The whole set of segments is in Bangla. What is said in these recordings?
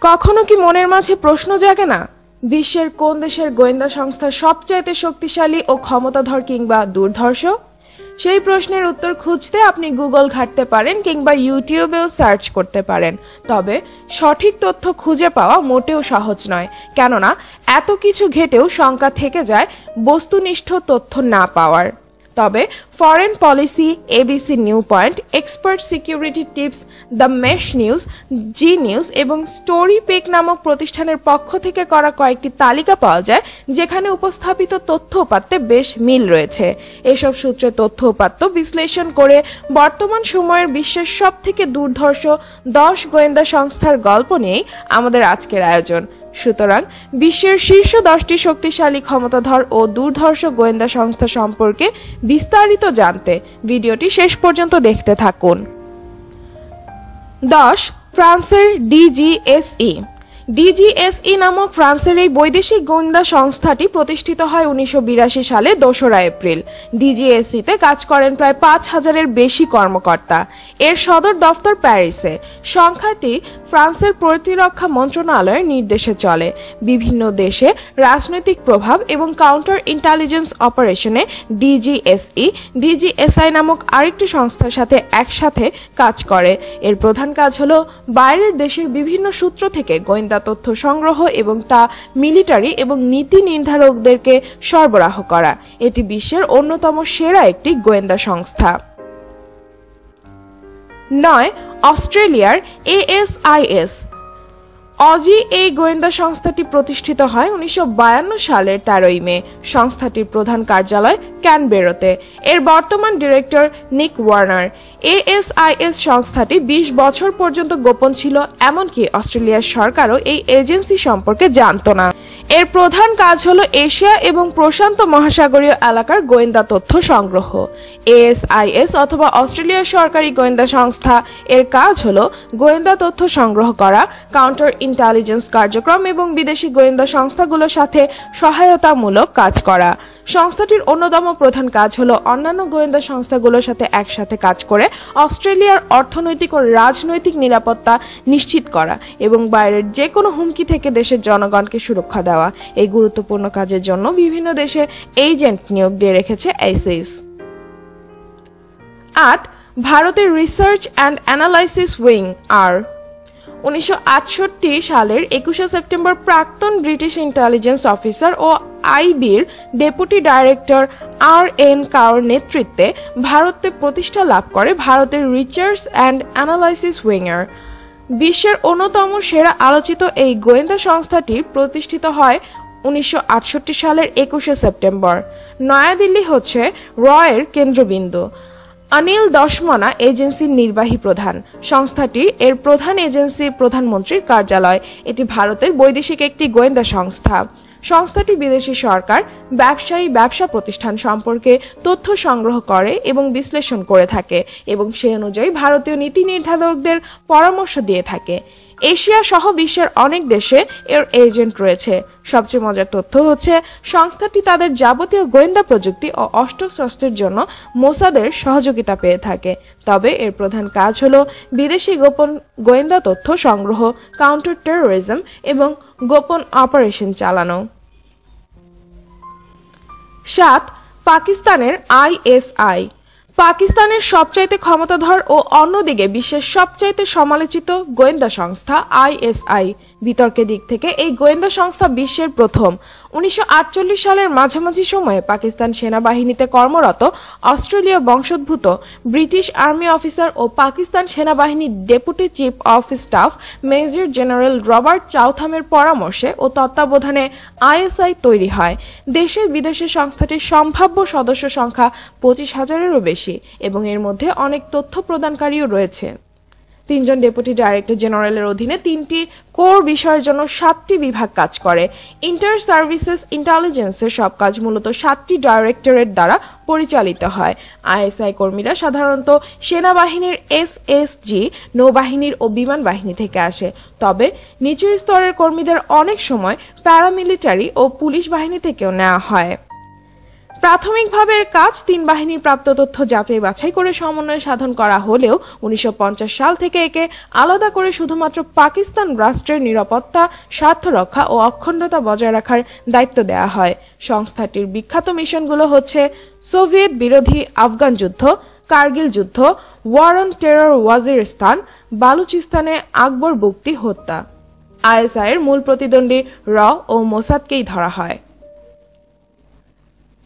কখনো কি মনের মাঝে প্রশ্ন জাগে না? বিশ্বের কোন দেশের গোয়েন্দা সংস্থা সবচাইতে শক্তিশালী ও ক্ষমতাধর কিংবা দুর্ধর্ষ? সেই প্রশ্নের উত্তর খুঁজতে আপনি গুগল ঘাঁটতে পারেন কিংবা ইউটিউবেও সার্চ করতে পারেন। তবে সঠিক তথ্য খুঁজে পাওয়া মোটেও সহজ নয়। কেননা, এত কিছু ঘেটেও শঙ্কা থেকে যায় বস্তুনিষ্ঠ তথ্য না পাওয়ার। তবে foreign policy ABC new point expert security tips the mesh news G news এবং স্টোরি পেক নামক প্রতিষ্ঠানের পক্ষ থেকে করা কয়েকটি তালিকা পাওয়া যায়, যেখানে উপস্থাপিত তথ্য উপাত্তে বেশ মিল রয়েছে। এসব সূত্রে তথ্য উপাত্ত বিশ্লেষণ করে বর্তমান সময়ের বিশ্বের সব থেকে দুর্ধর্ষ দশ গোয়েন্দা সংস্থার গল্প নিয়েই আমাদের আজকের আয়োজন। সুতরাং বিশ্বের শীর্ষ দশটি শক্তিশালী ক্ষমতাধর ও দুর্ধর্ষ গোয়েন্দা সংস্থা সম্পর্কে বিস্তারিত জানতে ভিডিওটি শেষ পর্যন্ত দেখতে থাকুন। দশ, ফ্রান্সের ডিজিএসই। ডিজিএসই নামক ফ্রান্সের এই বৈদেশিক গোয়েন্দা সংস্থাটি প্রতিষ্ঠিত হয় উনিশশো বিরাশি সালে দোসরা এপ্রিল। ডিজিএসইতে কাজ করেন প্রায় পাঁচ হাজারের বেশি কর্মকর্তা। এর সদর দফতর প্যারিসে। সংখ্যাটি ফ্রান্সের প্রতিরক্ষা মন্ত্রণালয়ের নির্দেশে চলে। বিভিন্ন দেশে রাজনৈতিক প্রভাব এবং কাউন্টার ইন্টেলিজেন্স অপারেশনে ডিজিএসই ডিজিএসআই নামক আরেকটি সংস্থার সাথে একসাথে কাজ করে। এর প্রধান কাজ হল বাইরের দেশের বিভিন্ন সূত্র থেকে গোয়েন্দা তথ্য সংগ্রহ এবং তা মিলিটারি এবং নীতি নির্ধারকদেরকে সরবরাহ করা। এটি বিশ্বের অন্যতম সেরা একটি গোয়েন্দা সংস্থা। নয়, অস্ট্রেলিয়ার এএসআইএস। অজি এই গোয়েন্দা সংস্থাটি প্রতিষ্ঠিত হয় উনিশশো সালের তেরোই মে, সংস্থাটির প্রধান কার্যালয় ক্যানবেরোতে। এর বর্তমান ডিরেক্টর নিক ওয়ার্নার। এএসআইএস সংস্থাটি ২০ বছর পর্যন্ত গোপন ছিল, এমনকি অস্ট্রেলিয়ার সরকারও এই এজেন্সি সম্পর্কে জানত না। এর প্রধান কাজ হল এশিয়া এবং প্রশান্ত মহাসাগরীয় এলাকার গোয়েন্দা তথ্য সংগ্রহ। এএসআইএস অথবা অস্ট্রেলিয়ার সরকারি গোয়েন্দা সংস্থা। এর কাজ হল গোয়েন্দা তথ্য সংগ্রহ করা, কাউন্টার ইন্টেলিজেন্স কার্যক্রম এবং বিদেশি গোয়েন্দা সংস্থাগুলোর সাথে সহায়তামূলক কাজ করা। সংস্থাটির অন্যতম প্রধান কাজ হলো অন্যান্য গোয়েন্দা সংস্থাগুলোর সাথে একসাথে কাজ করে অস্ট্রেলিয়ার অর্থনৈতিক ও রাজনৈতিক নিরাপত্তা নিশ্চিত করা এবং বাইরের যে কোনো হুমকি থেকে দেশের জনগণকে সুরক্ষা দেওয়া। এই গুরুত্বপূর্ণ কাজের জন্য বিভিন্ন দেশে এজেন্ট নিয়োগ দিয়ে রেখেছে এইসিস আট, ভারতের রিসার্চ অ্যান্ড অ্যানালাইসিস উইং, আর উনিশশো আটষট্টি সালের একুশে সেপ্টেম্বর প্রাক্তন ব্রিটিশ ইন্টেলিজেন্স অফিসার ও আইবির ডেপুটি ডাইরেক্টর আর এন কাওর নেতৃত্বে ভারতে প্রতিষ্ঠা লাভ করে ভারতের রিচার্স অ্যান্ড অ্যানালাইসিস উইংয়ার। বিশ্বের অন্যতম সেরা আলোচিত এই গোয়েন্দা সংস্থাটি প্রতিষ্ঠিত হয় উনিশশো আটষট্টি সালের একুশে সেপ্টেম্বর। নয়াদিল্লি হচ্ছে রয়ের কেন্দ্রবিন্দু। অনিল দশমনা এজেন্সির নির্বাহী প্রধান। সংস্থাটি এর প্রধান এজেন্সি প্রধানমন্ত্রীর কার্যালয়। এটি ভারতের বৈদেশিক একটি গোয়েন্দা সংস্থা। সংস্থাটি বিদেশি সরকার, ব্যবসায়ী, ব্যবসা প্রতিষ্ঠান সম্পর্কে তথ্য সংগ্রহ করে এবং বিশ্লেষণ করে থাকে এবং সে অনুযায়ী ভারতীয় নীতি নির্ধারকদের পরামর্শ দিয়ে থাকে। এশিয়া সহ বিশ্বের অনেক দেশে এর এজেন্ট রয়েছে। সবচেয়ে মজার তথ্য হচ্ছে, সংস্থাটি তাদের যাবতীয় গোয়েন্দা প্রযুক্তি ও অস্ত্রশস্ত্রের জন্য মোসাদের সহযোগিতা পেয়ে থাকে। তবে এর প্রধান কাজ হল বিদেশি গোপন গোয়েন্দা তথ্য সংগ্রহ কাউন্টার টেরোরিজম এবং গোপন অপারেশন চালানো। সাত, পাকিস্তানের আইএসআই। পাকিস্তানের সবচাইতে ক্ষমতাধর ও অন্যদিকে বিশ্বের সবচাইতে সমালোচিত গোয়েন্দা সংস্থা আইএসআই। বিতর্কের দিক থেকে এই গোয়েন্দা সংস্থা বিশ্বের প্রথম। উনিশশো আটচল্লিশ সালের মাঝামাঝি সময়ে পাকিস্তান সেনাবাহিনীতে কর্মরত অস্ট্রেলীয় বংশোদ্ভূত ব্রিটিশ আর্মি অফিসার ও পাকিস্তান সেনাবাহিনীর deputy chief of staff major general Robert চাউথামের পরামর্শে ও তত্ত্বাবধানে আইএসআই তৈরি হয়। দেশে বিদেশে সংস্থাটির সম্ভাব্য সদস্য সংখ্যা পঁচিশ হাজারেরও বেশি এবং এর মধ্যে অনেক তথ্য প্রদানকারীও রয়েছে। তিনজন ডেপুটি ডাইরেক্টর জেনারেলের অধীনে তিনটি কোর বিষয়ের জন্য সাতটি বিভাগ কাজ করে। ইন্টার সার্ভিসেস ইন্টেলিজেন্সের সব কাজ মূলত সাতটি ডাইরেক্টরেট দ্বারা পরিচালিত হয়। আইএসআই কর্মীরা সাধারণত সেনাবাহিনীর এসএসজি নৌবাহিনীর ও বিমান বাহিনী থেকে আসে। তবে নিচু স্তরের কর্মীদের অনেক সময় প্যারামিলিটারি ও পুলিশ বাহিনী থেকেও নেওয়া হয়। প্রাথমিকভাবে কাজ তিন বাহিনীর প্রাপ্ত তথ্য যাচাই বাছাই করে সমন্বয় সাধন করা হলেও উনিশশো পঞ্চাশ সাল থেকে একে আলাদা করে শুধুমাত্র পাকিস্তান রাষ্ট্রের নিরাপত্তা, স্বার্থ রক্ষা ও অখণ্ডতা বজায় রাখার দায়িত্ব দেওয়া হয়। সংস্থাটির বিখ্যাত মিশনগুলো হচ্ছে সোভিয়েত বিরোধী আফগান যুদ্ধ, কার্গিল যুদ্ধ, ওয়ার অন টেরর ওয়াজিরিস্তান বালুচিস্তানে আকবর বুক্তি হত্যা। আইএসআই এর মূল প্রতিদ্বন্দ্বী র ও মোসাদকেই ধরা হয়।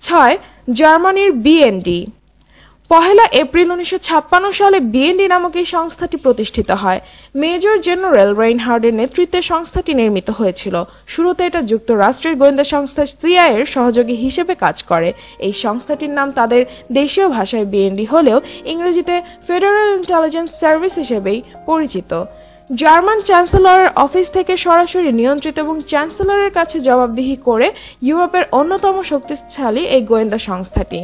ছয়, জার্মানির বিএনডি পহেলা এপ্রিল উনিশশো ছাপ্পান্ন সালে বিএনডি নামক এই সংস্থাটি প্রতিষ্ঠিত হয়। মেজর জেনারেল রেইনহার্ডের নেতৃত্বে সংস্থাটি নির্মিত হয়েছিল। শুরুতে এটা যুক্তরাষ্ট্রের গোয়েন্দা সংস্থা সিআই এর সহযোগী হিসেবে কাজ করে। এই সংস্থাটির নাম তাদের দেশীয় ভাষায় বিএনডি হলেও ইংরেজিতে ফেডারেল ইন্টেলিজেন্স সার্ভিস হিসেবেই পরিচিত। জার্মান চ্যান্সেলরের অফিস থেকে সরাসরি নিয়ন্ত্রিত এবং চ্যান্সেলরের কাছে জবাবদিহি করে ইউরোপের অন্যতম শক্তিশালী এই গোয়েন্দা সংস্থাটি।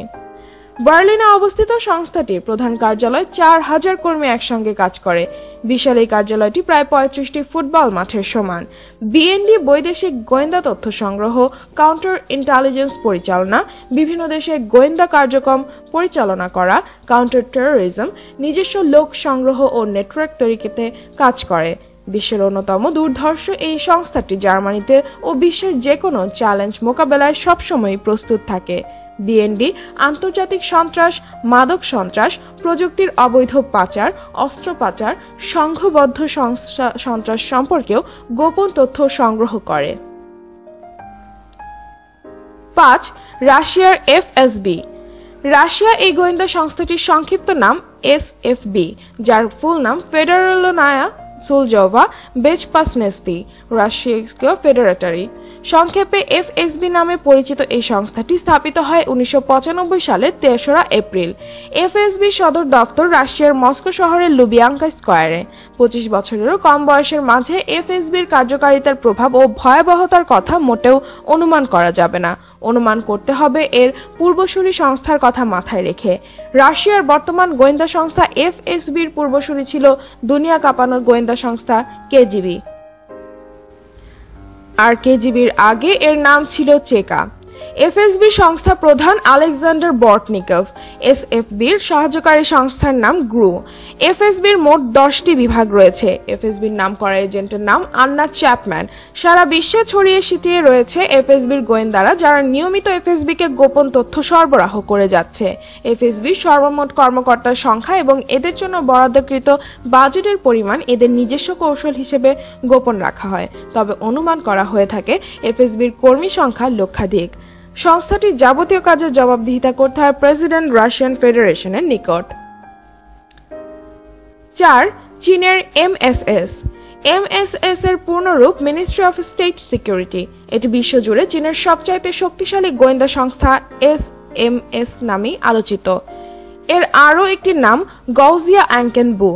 বার্লিনে অবস্থিত সংস্থাটির প্রধান কার্যালয় চার হাজার কর্মী একসঙ্গে কাজ করে। বিশাল এই কার্যালয়টি প্রায় পঁয়ত্রিশটি ফুটবল মাঠের সমান। বিএনডি বৈদেশিক গোয়েন্দা তথ্য সংগ্রহ, কাউন্টার ইন্টেলিজেন্স পরিচালনা, বিভিন্ন দেশে গোয়েন্দা কার্যক্রম পরিচালনা করা, কাউন্টার টেরোরিজম, নিজস্ব লোক সংগ্রহ ও নেটওয়ার্ক তৈরিতে কাজ করে। বিশ্বের অন্যতম দুর্ধর্ষ এই সংস্থাটি জার্মানিতে ও বিশ্বের যে কোনো চ্যালেঞ্জ মোকাবেলায় সবসময় প্রস্তুত থাকে। বিএনডি আন্তর্জাতিক সন্ত্রাস, মাদক সন্ত্রাস, প্রযুক্তির অবৈধ পাচার, অস্ত্র পাচার, সংঘবদ্ধ সন্ত্রাস সম্পর্কেও গোপন তথ্য সংগ্রহ করে। পাঁচ, রাশিয়ার এফএসবি। রাশিয়া এই গোয়েন্দা সংস্থাটির সংক্ষিপ্ত নাম এসএফবি, যার ফুল নাম ফেডারেলনায়া সুলজোভা বেজপাসনেস্তি রাশিয়া ফেডারেটারি। সংক্ষেপে এফএসবি নামে পরিচিত এই সংস্থাটি স্থাপিত হয় উনিশশো পঁচানব্বই সালের তেসরা এপ্রিল। এফএসবি সদর দপ্তর রাশিয়ার মস্কো শহরের লুবিয়াঙ্কা স্কোয়ারে। পঁচিশ বছরেরও কম বয়সের মাঝে এফএসবির কার্যকারিতার প্রভাব ও ভয়াবহতার কথা মোটেও অনুমান করা যাবে না। অনুমান করতে হবে এর পূর্বসূরি সংস্থার কথা মাথায় রেখে। রাশিয়ার বর্তমান গোয়েন্দা সংস্থা এফএসবির পূর্বসূরি ছিল দুনিয়া কাঁপানোর গোয়েন্দা সংস্থা কেজিবি। আর কেজিবির আগে এর নাম ছিল চেকা। এফএসবি সংস্থা প্রধান আলেকজান্ডার বটনিকভ, এসএফবির সাহায্যকারী সংস্থার নাম গ্রু। এফএসবির মোট দশটি বিভাগ রয়েছে। এফএসবির নাম করা এজেন্টের নাম আন্না চ্যাপম্যান। সারা বিশ্বে ছড়িয়ে ছিটিয়ে রয়েছে এফএসবির গোয়েন্দারা, যারা নিয়মিত এফএসবিকে গোপন তথ্য সরবরাহ করে যাচ্ছে। এফএসবির সর্বমোট কর্মকর্তার সংখ্যা এবং এদের জন্য বরাদ্দকৃত বাজেটের পরিমাণ এদের নিজস্ব কৌশল হিসেবে গোপন রাখা হয়। তবে অনুমান করা হয়ে থাকে, এফএসবির কর্মী সংখ্যা লক্ষাধিক। সংস্থাটির যাবতীয় কাজের জবাবদিহিতা করতে হয় প্রেসিডেন্ট রাশিয়ান ফেডারেশনের নিকট। চার, চীনের এমএসএস। এমএসএস এর পূর্ণরূপ মিনিস্ট্রি অফ স্টেট সিকিউরিটি এটি বিশ্বজুড়ে চীনের সবচাইতে শক্তিশালী গোয়েন্দা সংস্থা এস এম এস নামে আলোচিত। এর আরও একটি নাম গৌজিয়া অ্যাঙ্কেন বু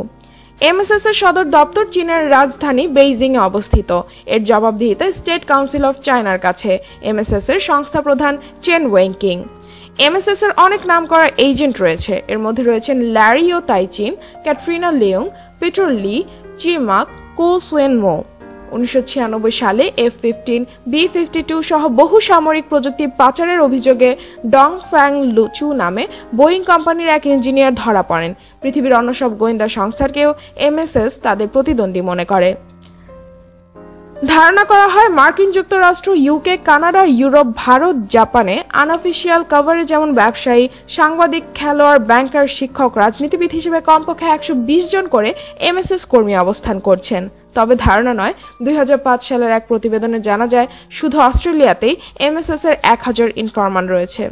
এমএসএস এর সদর দপ্তর চীনের রাজধানী বেইজিং এ অবস্থিত। এর জবাবদিহিতে স্টেট কাউন্সিল অফ চায়নার কাছে। এমএসএস এর সংস্থা প্রধান চেন ওয়েংকিং। এমএসএস এর অনেক নাম করা এজেন্ট রয়েছে। এর মধ্যে রয়েছেন ল্যারি ও Tai Chin Katrina Leung Peter Lee Chi Mak Ko Suen Mo উনিশশো ছিয়ানব্বই সালে F fifteen B fifty two সহ বহু সামরিক প্রযুক্তি পাচারের অভিযোগে ডং ফ্যাং লুচু নামে বোয়িং কোম্পানির এক ইঞ্জিনিয়ার ধরা পড়েন। পৃথিবীর অন্য সব গোয়েন্দা সংস্থাকেও এমএসএস তাদের প্রতিদ্বন্দ্বী মনে করে। ধারণা করা হয় মার্কিন যুক্তরাষ্ট্র ইউকে কানাডা, ইউরোপ, ভারত, জাপানে আনঅফিসিয়াল কভারে যেমন ব্যবসায়ী, সাংবাদিক, খেলোয়াড় ব্যাংকার শিক্ষক, রাজনীতিবিদ হিসেবে কমপক্ষে একশো বিশ জন করে এমএসএস কর্মী অবস্থান করছেন। তবে ধারণা নয়, দুই সালের এক প্রতিবেদনে জানা যায়, শুধু অস্ট্রেলিয়াতেই এমএসএস এর এক হাজার ইনফরমান রয়েছে।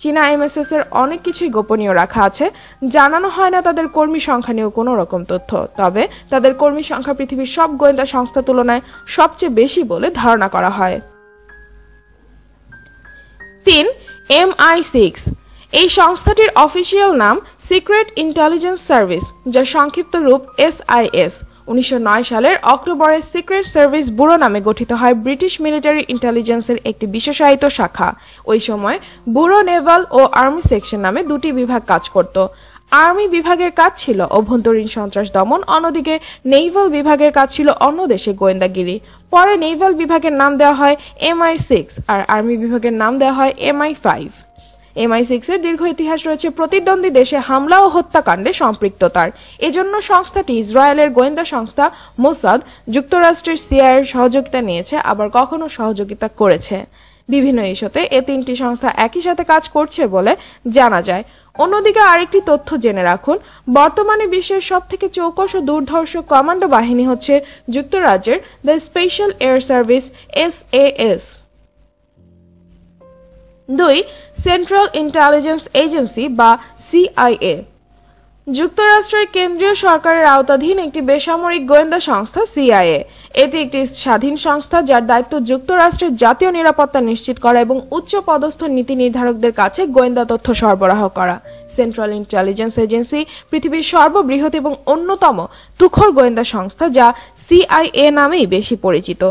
চীনা এমএসএস এর অনেক কিছুই গোপনীয় রাখা আছে। জানানো হয় না তাদের কর্মী সংখ্যা নিয়েও কোনো রকম তথ্য। তবে তাদের কর্মী সংখ্যা পৃথিবীর সব গোয়েন্দা সংস্থা তুলনায় সবচেয়ে বেশি বলে ধারণা করা হয়। তিন, এম আই সিক্স। এই সংস্থাটির অফিসিয়াল নাম সিক্রেট ইন্টেলিজেন্স সার্ভিস যার সংক্ষিপ্ত রূপ এসআইএস উনিশশো নয় সালের অক্টোবরে সিক্রেট সার্ভিস ব্যুরো নামে গঠিত হয় ব্রিটিশ মিলিটারি ইন্টেলিজেন্সের একটি বিশেষায়িত শাখা। ওই সময় ব্যুরো, নেভাল ও আর্মি সেকশন নামে দুটি বিভাগ কাজ করত। আর্মি বিভাগের কাজ ছিল অভ্যন্তরীণ সন্ত্রাস দমন, অন্যদিকে নেইভাল বিভাগের কাজ ছিল অন্য দেশে গোয়েন্দাগিরি। পরে নেইভাল বিভাগের নাম দেওয়া হয় এমআই সিক্স আর আর্মি বিভাগের নাম দেওয়া হয় এমআই ফাইভ। এমআই সিক্স এর দীর্ঘ ইতিহাস রয়েছে প্রতিদ্বন্দ্বী দেশে হামলা ও হত্যাকাণ্ডে সম্পৃক্ততার। এজন্য সংস্থাটি ইসরায়েলের গোয়েন্দা সংস্থা মোসাদ যুক্তরাষ্ট্রের সিআইয়ের সহযোগিতা নিয়েছে, আবার কখনো সহযোগিতা করেছে। বিভিন্ন ইস্যুতে এ তিনটি সংস্থা একই সাথে কাজ করছে বলে জানা যায়। অন্যদিকে আরেকটি তথ্য জেনে রাখুন, বর্তমানে বিশ্বের সবথেকে চৌকস ও দুর্ধর্ষ কমান্ডো বাহিনী হচ্ছে যুক্তরাজ্যের the Special Air Service SAS দুই সেন্ট্রাল ইন্টেলিজেন্স এজেন্সি বা সিআইএ যুক্তরাষ্ট্রের কেন্দ্রীয় সরকারের আওতাধীন একটি বেসামরিক গোয়েন্দা সংস্থা সিআইএ এটি একটি স্বাধীন সংস্থা যার দায়িত্ব যুক্তরাষ্ট্রের জাতীয় নিরাপত্তা নিশ্চিত করা এবং উচ্চ পদস্থ নীতি নির্ধারকদের কাছে গোয়েন্দা তথ্য সরবরাহ করা। সেন্ট্রাল ইন্টেলিজেন্স এজেন্সি পৃথিবীর সর্ববৃহৎ এবং অন্যতম তুখর গোয়েন্দা সংস্থা, যা সিআইএ নামেই বেশি পরিচিত।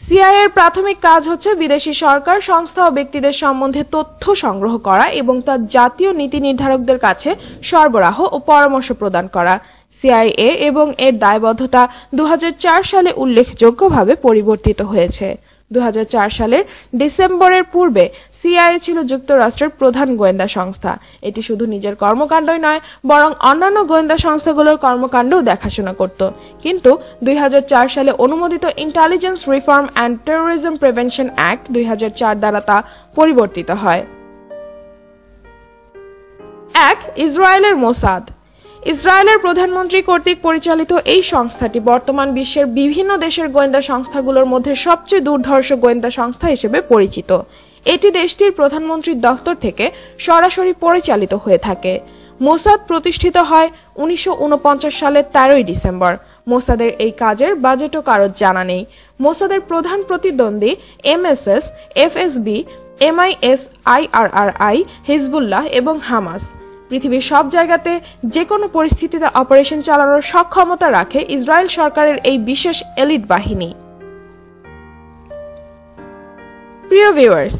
সিআইএ এর প্রাথমিক কাজ হচ্ছে বিদেশি সরকার, সংস্থা ও ব্যক্তিদের সম্বন্ধে তথ্য সংগ্রহ করা এবং তার জাতীয় নীতি নির্ধারকদের কাছে সরবরাহ ও পরামর্শ প্রদান করা। সিআইএ এবং এর দায়বদ্ধতা দু হাজার চার সালে উল্লেখযোগ্যভাবে পরিবর্তিত হয়েছে। দুই হাজার চার সালের ডিসেম্বরের পূর্বে সিআইএ ছিল যুক্তরাষ্ট্রের প্রধান গোয়েন্দা সংস্থা। এটি শুধু নিজের কর্মকাণ্ডই নয়, বরং অন্যান্য গোয়েন্দা সংস্থাগুলোর কর্মকাণ্ডও দেখাশোনা করত। কিন্তু দুই হাজার চার সালে অনুমোদিত Intelligence Reform and Terrorism Prevention Act দুই হাজার চার দ্বারা তা পরিবর্তিত হয়। এক, ইসরায়েলের মোসাদ। ইসরায়েলের প্রধানমন্ত্রী কর্তৃক পরিচালিত এই সংস্থাটি বর্তমান বিশ্বের বিভিন্ন দেশের গোয়েন্দা সংস্থাগুলোর মধ্যে সবচেয়ে দুর্ধর্ষ গোয়েন্দা সংস্থা হিসেবে পরিচিত। এটি দেশটির প্রধানমন্ত্রীর দফতর থেকে সরাসরি পরিচালিত হয়ে থাকে। মোসাদ প্রতিষ্ঠিত হয় উনিশশো উনপঞ্চাশ সালের তেরোই ডিসেম্বর। মোসাদের এই কাজের বাজেটও কারও জানা নেই। মোসাদের প্রধান প্রতিদ্বন্দ্বী MSS, FSB, MIS, IRRI, Hezbollah এবং হামাস। পৃথিবীর সব জায়গাতে যে কোনো পরিস্থিতিতে অপারেশন চালানোর সক্ষমতা রাখে ইসরায়েল সরকারের এই বিশেষ এলিট বাহিনী। প্রিয় ভিউয়ার্স,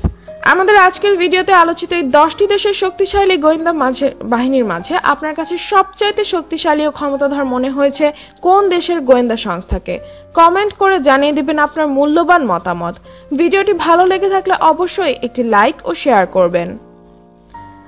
আমাদের আজকের ভিডিওতে আলোচিত এই দশটি দেশের শক্তিশালী গোয়েন্দা মাঝে বাহিনীর মাঝে আপনার কাছে সবচাইতে শক্তিশালী ও ক্ষমতাধর মনে হয়েছে কোন দেশের গোয়েন্দা সংস্থাকে? কমেন্ট করে জানিয়ে দিবেন আপনার মূল্যবান মতামত। ভিডিওটি ভালো লেগে থাকলে অবশ্যই একটি লাইক ও শেয়ার করবেন।